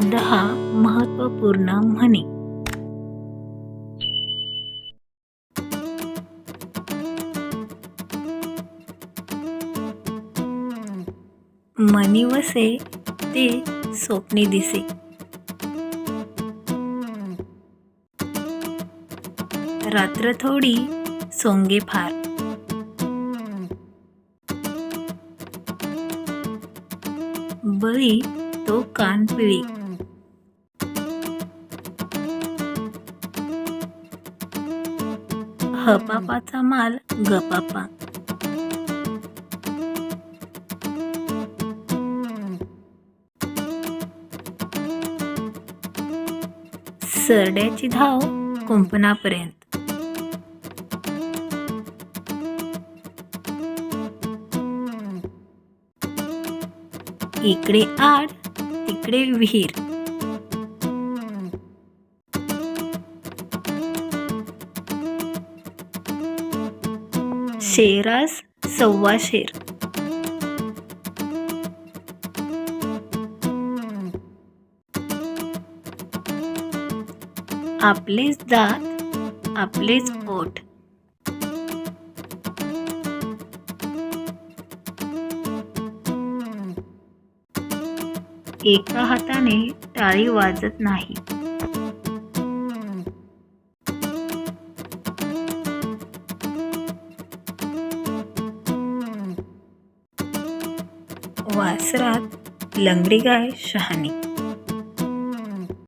दहा महत्त्वपूर्ण म्हणी. मनी वसे ते स्वप्ने दिसे. रात्र थोडी सोंगे फार. बळी तो कान पिळी. हपापाचा माल गपापा. सरड्याची धाव कुंपणापर्यंत. इकडे आड तिकडे विहीर. शेरास सव्वा शेर. आपलेच दात आपलेच ओठ एका हाताने टाळी वाजत नाही. वासरात लंगडी गाय शहाणी.